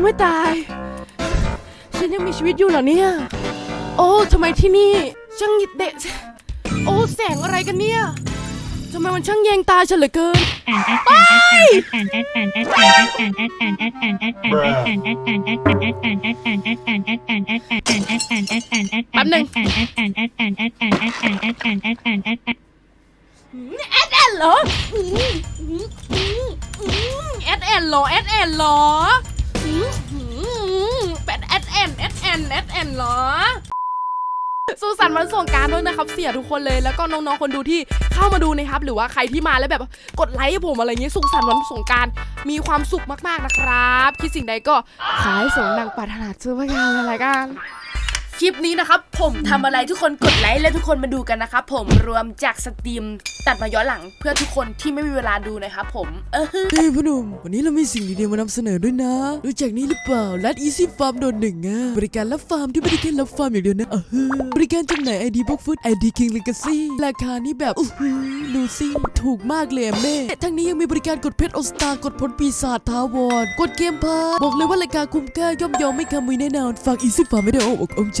ังไม่ตาย ฉันยังมีชีวิตอยู่เหรอเนี่ย โอ้ทำไมที่นี่ ช่างหิดเด็ดโอ้แสงอะไรกันเนี่ยทำไมมันช่างแยงตาฉันเหลือเกินไปแป๊บหนึ่งแอดแอนเหรอแอดแอนเหรอแอดแอนเหรอ นแอดแอนหรอสุสันวันสงการด้วยนะครับ เสียทุกคนเลยแล้วก็น้องๆคนดูที่เข้ามาดูนะครับ หรือว่าใครที่มาแล้วแบบกดไลค์ผมอะไรเงี้ยสุสันต์วันสงการมีความสุขมากๆนะครับ คิดสิ่งใดก็ขายห้สมดังปรารถนาเจอพระยาเลยละกัน คลิปนี้นะครับ ผมทำอะไรทุกคนกดไลค์และทุกคนมาดูกันนะครับผมรวมจากสตรีมตัดมาย้อนหลังเพื่อทุกคนที่ไม่มีเวลาดูนะครับผม เออฮ้พี่หนุ่มวันนี้เรามีสิ่งดีๆมานำเสนอด้วยนะ รู้จักนี้หรือเปล่ารัดอีซี่ฟาร์มโดนหนึ่งอะบริการรับฟาร์มที่ไม่ได้แค่รับฟาร์มอย่างเดียวนะเออบริการจำหน่ายไอดีบ็อกฟุตไอดีคิงลิกัซี่ราคานี้แบบอู้หูลูซิถูกมากเลยแม่ทั้งนี้ยังมีบริการกดเพชรออสตากดผลปีศาจทาวอนกดเกมพาร์บอกเลยว่ารายการคุ้มค่าย่อมเยาไม่คำมือแน่นอนฝากอีซี่ฟาร์มไม่ได้โอ้อกอมใจ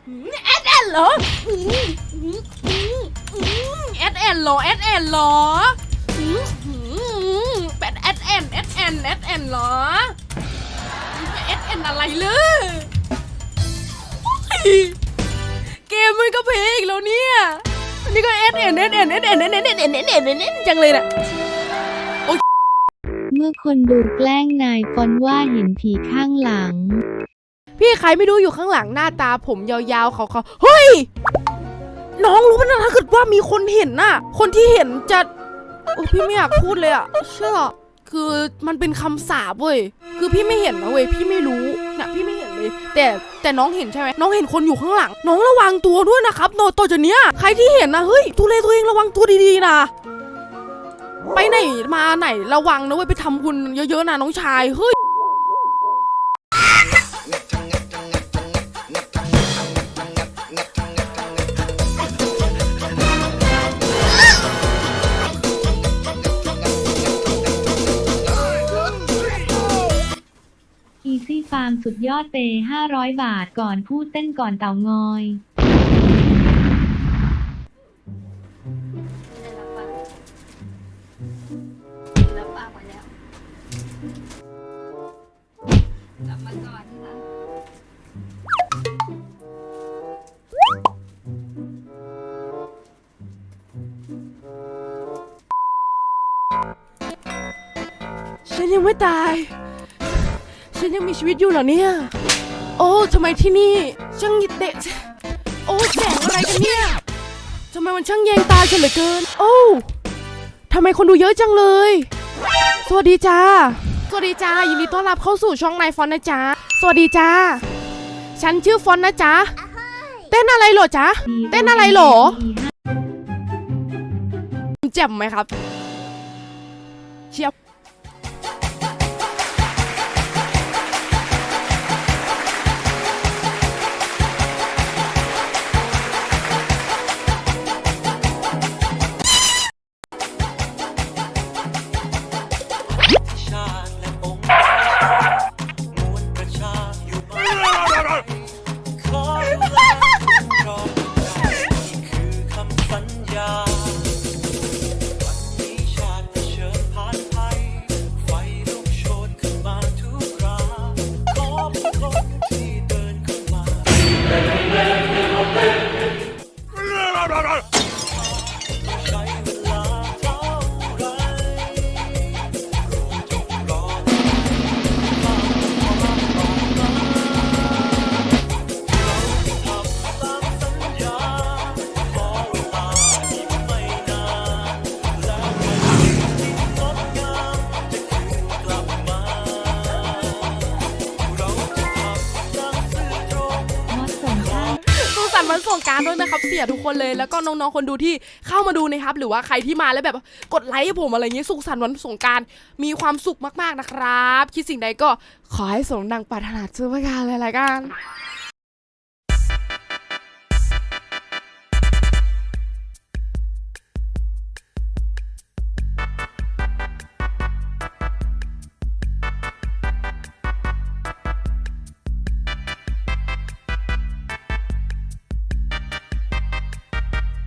เหรอแอดแอนเหรออืมอืมแปดแอดแอนแอดแอนแอดแอนเหรอแอดแอนอะไรเลยเกมมันก็เพลงอีกแล้วเนี่ยอันนี้ก็แอดแอนแอดแอนแอดแอนแอดแอนแอดแอนแอดแอนแอดแอนจังเลยน่ะเมื่อคนดูแกล้งนายฟอนว่าเห็นผีข้างหลัง พี่ใครไม่รู้อยู่ข้างหลังหน้าตาผมยาวๆเขาเขาเฮ้ย น้องรู้ไหมนะถ้าเกิดว่ามีคนเห็นน่ะ คนที่เห็นจะโอ้พี่ไม่อยากพูดเลยอะเชื่อคือมันเป็นคำสาปเว้ย คือพี่ไม่เห็นนะเว้ย พี่ไม่รู้นะพี่ไม่เห็นเลย แต่แต่น้องเห็นใช่ไหมน้องเห็นคนอยู่ข้างหลัง น้องระวังตัวด้วยนะครับโนต่อจากเนี้ยใครที่เห็นนะเฮ้ยดูแลตัวเองระวังตัวดีๆนะ ไปไหนมาไหนระวังนะเว้ยไปทำบุญเยอะๆนะน้องชาย เฮ้ย Easy Farm สุดยอดเปย์500 บาทก่อนพูดเต้นก่อนเต่างอยแล้วปากไว้แล้วกลับมาก่อนนะฉันยังไม่ตาย ฉันยังมีชีวิตอยู่เหรอเนี่ย โอ้ทำไมที่นี่ช่างเด็กโอ้แสงอะไรกันเนี่ยทำไมมันช่างแยงตาฉันเหลือเกิน โอ้ทำไมคนดูเยอะจังเลย สวัสดีจ้า สวัสดีจ้า ยินดีต้อนรับเข้าสู่ช่องนายฟอนต์นะจ๊ะสวัสดีจ้า ฉันชื่อฟอนต์นะจ๊ะเต้นอะไรเหรอจ๊ะเต้นอะไรเหรอแจ่มไหมครับ คำ สันต์วันสงการด้วยนะครับเสียทุกคนเลยแล้วก็น้องๆคนดูที่เข้ามาดูนะครับหรือว่าใครที่มาแล้วแบบกดไลค์ให้ผมอะไรเงี้ยสุขสันต์วันสงการมีความสุขมากๆนะครับ คิดสิ่งใดก็ขอให้สมดังปรารถนาเจอประการเลยละกัน